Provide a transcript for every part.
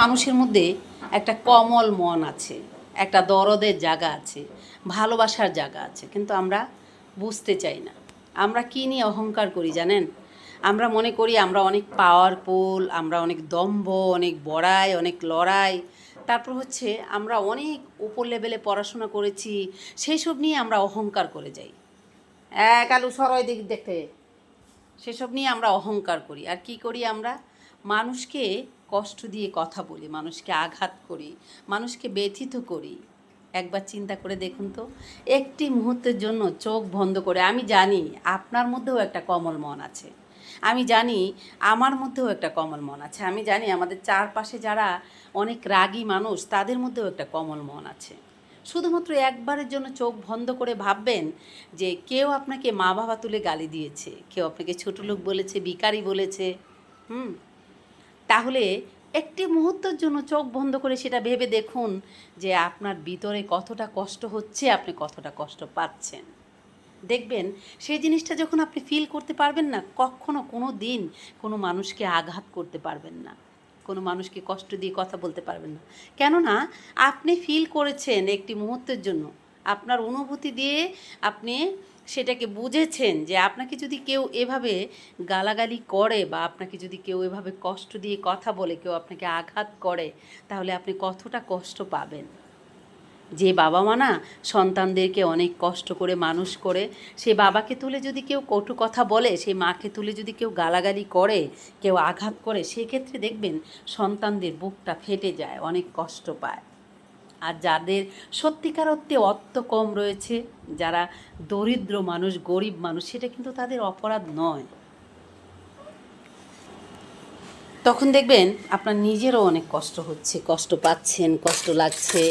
মানুষের মধ্যে একটা কমল মন আছে, একটা দরদের জায়গা আছে, ভালোবাসার জায়গা আছে, কিন্তু আমরা বুঝতে চাই না। আমরা কী নিয়ে অহংকার করি জানেন? আমরা মনে করি আমরা অনেক পাওয়ারফুল আমরা অনেক দম্ভ, অনেক বড়াই, অনেক লড়াই। তারপর হচ্ছে আমরা অনেক উপর লেভেলে পড়াশোনা করেছি সেই সব নিয়ে আমরা অহংকার করে যাই। এক আলু সরয় দিক দেখতে। সেসব নিয়ে আমরা অহংকার করি। আর কি করি আমরা? মানুষকে কষ্ট দিয়ে কথা বলি, মানুষকে আঘাত করি, মানুষকে ব্যথিত করি। একবার চিন্তা করে দেখুন তো, একটি মুহূর্তের জন্য চোখ বন্ধ করে, আমি জানি আপনার মধ্যেও একটা কমল মন আছে। আমি জানি আমার মধ্যেও একটা কমল মন আছে। আমি জানি আমাদের চারপাশে যারা অনেক রাগী মানুষ, তাদের মধ্যেও একটা কমল মন আছে। শুধুমাত্র একবারের জন্য চোখ বন্ধ করে ভাববেন যে কেউ আপনাকে মা বাবা তুলে গালি দিয়েছে, কেউ আপনাকে ছোট লোক বলেছে, ভিখারি বলেছে, হুম? তাহলে একটি মুহূর্তের জন্য চোখ বন্ধ করে সেটা ভেবে দেখুন যে আপনার ভিতরে কতটা কষ্ট হচ্ছে, আপনি কতটা কষ্ট পাচ্ছেন। দেখবেন সেই জিনিসটা যখন আপনি ফিল করতে পারবেন না, কখনো কোনো দিন কোনো মানুষকে আঘাত করতে পারবেন না। কোনো মানুষকে কষ্ট দিয়ে কথা বলতে পারবেন না। কেননা আপনি ফিল করেছেন একটি মুহূর্তের জন্য। আপনার অনুভূতি দিয়ে আপনি সেটাকে বুঝেছেন যে আপনাকে যদি কেউ এভাবে গালাগালি করে বা আপনাকে যদি কেউ এভাবে কষ্ট দিয়ে কথা বলে, কেউ আপনাকে আঘাত করে, তাহলে আপনি কতটা কষ্ট পাবেন? যে বাবা মা না সন্তানদেরকে অনেক কষ্ট করে, মানুষ করে, সে বাবাকে তুলে যদি কেউ কটু কথা বলে সেই মাকে তুলে যদি কেউ গালাগালি করে, কেউ আঘাত করে, সেক্ষেত্রে দেখবেন সন্তানদের বুকটা ফেটে যায়, অনেক কষ্ট পায়। আর যাদের সত্যিকার অর্থে অর্থ কম রয়েছে, যারা দরিদ্র মানুষ, গরিব মানুষ, সেটা কিন্তু তাদের অপরাধ নয়। তখন দেখবেন আপনার নিজেরও অনেক কষ্ট হচ্ছে, কষ্ট পাচ্ছেন, কষ্ট লাগছে।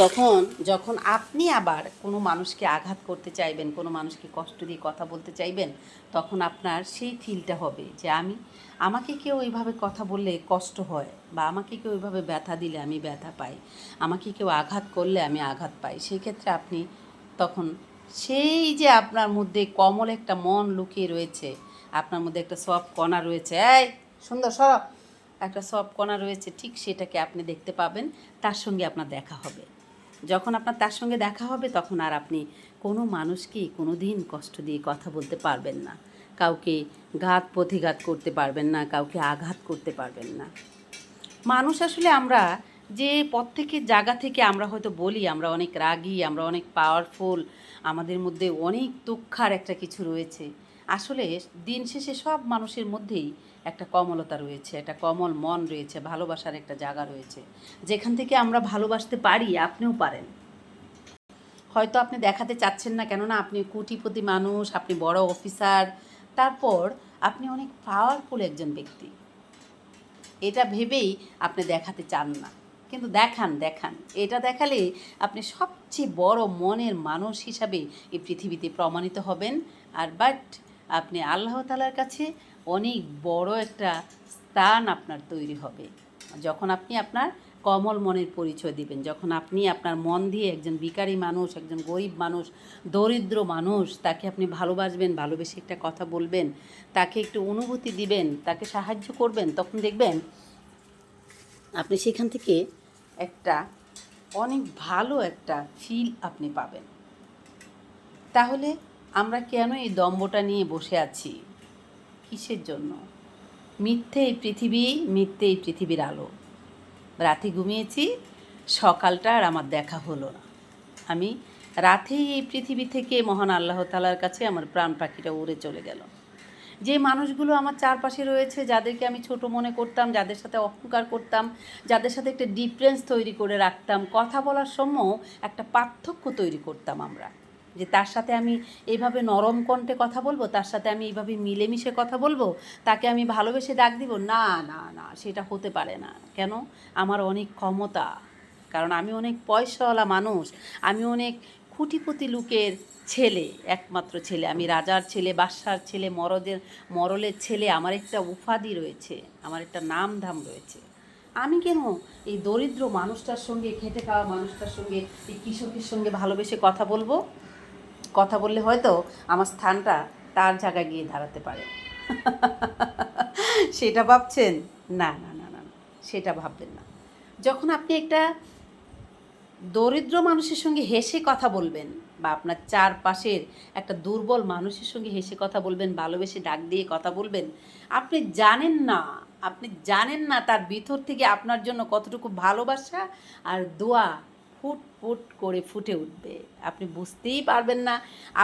তখন যখন আপনি আবার কোনো মানুষকে আঘাত করতে চাইবেন, কোনো মানুষকে কষ্ট দিয়ে কথা বলতে চাইবেন, তখন আপনার সেই ফিলটা হবে যে আমি, আমাকে কেউ এইভাবে কথা বললে কষ্ট হয় বা আমাকে কেউ এইভাবে ব্যথা দিলে আমি ব্যথা পাই, আমাকে কেউ আঘাত করলে আমি আঘাত পাই। সেই ক্ষেত্রে আপনি তখন সেই যে আপনার মধ্যে কমল একটা মন লুকিয়ে রয়েছে, আপনার মধ্যে একটা সব কণা রয়েছে, এই সুন্দর সব একটা সব কণা রয়েছে, ঠিক সেটাকে আপনি দেখতে পাবেন। তার সঙ্গে আপনার দেখা হবে। যখন আপনার তার সঙ্গে দেখা হবে, তখন আর আপনি কোনো মানুষকে কোনো দিন কষ্ট দিয়ে কথা বলতে পারবেন না। কাউকে ঘাত প্রতিঘাত করতে পারবেন না, কাউকে আঘাত করতে পারবেন না। মানুষ আসলে আমরা যে প্রত্যেকের জায়গা থেকে আমরা হয়তো বলি, আমরা অনেক রাগী, আমরা অনেক পাওয়ারফুল আমাদের মধ্যে অনেক দুঃখার একটা কিছু রয়েছে। আসলে দিন শেষে সব মানুষের মধ্যেই একটা কমলতা রয়েছে, একটা কমল মন রয়েছে, ভালোবাসার একটা জায়গা রয়েছে। যেখান থেকে আমরা ভালোবাসতে পারি, আপনিও পারেন। হয়তো আপনি দেখাতে চাচ্ছেন না, কেননা আপনি কোটিপতি মানুষ, আপনি বড় অফিসার। তারপর আপনি অনেক পাওয়ারফুল একজন ব্যক্তি। এটা ভেবেই আপনি দেখাতে চান না। কিন্তু দেখান দেখান। এটা দেখালে আপনি সবচেয়ে বড় মনের মানুষ হিসাবে এই পৃথিবীতে প্রমাণিত হবেন। আর বাট আপনি আল্লাহ তালার কাছে অনেক বড় একটা স্থান আপনার তৈরি হবে। যখন আপনি আপনার কমল মনের পরিচয় দিবেন, যখন আপনি আপনার মন দিয়ে একজন ভিখারি মানুষ, একজন গরিব মানুষ, দরিদ্র মানুষ, তাকে আপনি ভালোবাসবেন, ভালোবেসে একটা কথা বলবেন, তাকে একটু অনুভূতি দিবেন, তাকে সাহায্য করবেন, তখন দেখবেন আপনি সেখান থেকে একটা অনেক ভালো একটা ফিল আপনি পাবেন। তাহলে আমরা কেন এই দম্বটা নিয়ে বসে আছি? কিসের জন্য? মিথ্যে এই পৃথিবী, মিথ্যে এই পৃথিবীর আলো। রাতে ঘুমিয়েছি, সকালটা আর আমার দেখা হলো না। আমি রাতেই এই পৃথিবী থেকে মহান আল্লাহ তালার কাছে আমার প্রাণ পাখিটা উড়ে চলে গেল। যে মানুষগুলো আমার চারপাশে রয়েছে, যাদেরকে আমি ছোট মনে করতাম, যাদের সাথে অহংকার করতাম, যাদের সাথে একটা ডিফারেন্স তৈরি করে রাখতাম, কথা বলার সময় একটা পার্থক্য তৈরি করতাম আমরা। যে তার সাথে আমি এইভাবে নরম কণ্ঠে কথা বলব, তার সাথে আমি এইভাবে মিলেমিশে কথা বলব, তাকে আমি ভালোবেসে ডাক দিব, না না না, সেটা হতে পারে না। কেন? আমার অনেক ক্ষমতা, কারণ আমি অনেক পয়সাওয়ালা মানুষ, আমি অনেক খুঁটিপতি লোকের ছেলে, একমাত্র ছেলে। আমি রাজার ছেলে, বাদশার ছেলে, মরদের, মরলের ছেলে, আমার একটা উপাধি রয়েছে, আমার একটা নাম ধাম রয়েছে। আমি কেন এই দরিদ্র মানুষটার সঙ্গে, খেটে খাওয়া মানুষটার সঙ্গে, এই কৃষকের সঙ্গে ভালোবেসে কথা বলব? কথা বললে হয়তো আমার স্থানটা তার জায়গায় গিয়ে দাঁড়াতে পারে। সেটা ভাবছেন? না না না না সেটা ভাববেন না। যখন আপনি একটা দরিদ্র মানুষের সঙ্গে হেসে কথা বলবেন বা আপনার চারপাশের একটা দুর্বল মানুষের সঙ্গে হেসে কথা বলবেন, ভালোবেসে ডাক দিয়ে কথা বলবেন, আপনি জানেন না, আপনি জানেন না তার ভিতর থেকে আপনার জন্য কতটুকু ভালোবাসা আর দোয়া ফুট ফুট করে ফুটে উঠবে। আপনি বুঝতেই পারবেন না।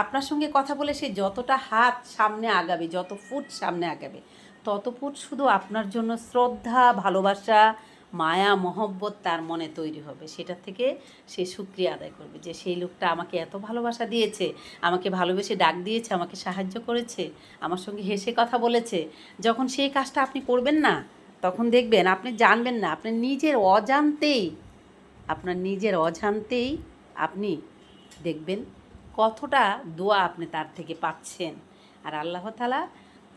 আপনার সঙ্গে কথা বলে সে যতটা হাত সামনে আগাবে, যত ফুট সামনে আগাবে, তত ফুট শুধু আপনার জন্য শ্রদ্ধা, ভালোবাসা, মায়া, মহব্বত তার মনে তৈরি হবে। সেটা থেকে সে সুক্রিয়া আদায় করবে যে সেই লোকটা আমাকে এত ভালোবাসা দিয়েছে, আমাকে ভালোবেসে ডাক দিয়েছে, আমাকে সাহায্য করেছে, আমার সঙ্গে হেসে কথা বলেছে। যখন সেই কাজটা আপনি করবেন না, তখন দেখবেন, আপনি জানবেন না, আপনি নিজের অজান্তেই আপনার নিজের অজান্তেই আপনি দেখবেন কতটা দোয়া আপনি তার থেকে পাচ্ছেন। আর আল্লাহ তালা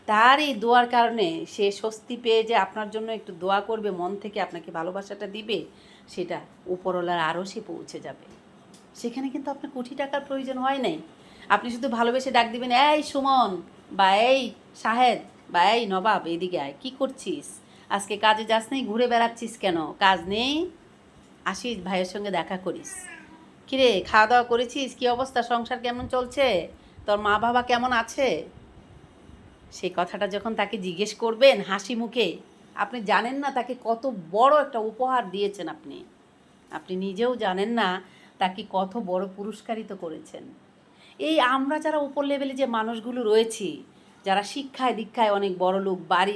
তার এই দোয়ার কারণে সে স্বস্তি পেয়ে যে আপনার জন্য একটু দোয়া করবে, মন থেকে আপনাকে ভালোবাসাটা দিবে, সেটা উপরওয়ালার আরও সে পৌঁছে যাবে। সেখানে কিন্তু আপনার কোটি টাকার প্রয়োজন হয় নাই। আপনি শুধু ভালোবেসে ডাক দিবেন, এই সুমন বা এই শাহেদ বা এই নবাব, এদিকে আয়, কী করছিস? আজকে কাজে যাস নেই, ঘুরে বেড়াচ্ছিস কেন? কাজ নেই? আসিস, ভাইয়ের সঙ্গে দেখা করিস। কিরে খাওয়া দাওয়া করেছিস? কি অবস্থা? সংসার কেমন চলছে? তোর মা বাবা কেমন আছে? সেই কথাটা যখন তাকে জিজ্ঞেস করবেন হাসি মুখে, আপনি জানেন না তাকে কত বড় একটা উপহার দিয়েছেন আপনি। আপনি নিজেও জানেন না তাকে কত বড় পুরস্কারিত করেছেন। এই আমরা যারা উপর লেভেলে যে মানুষগুলো রয়েছি, যারা শিক্ষায় দীক্ষায় অনেক বড় লোক বাড়ি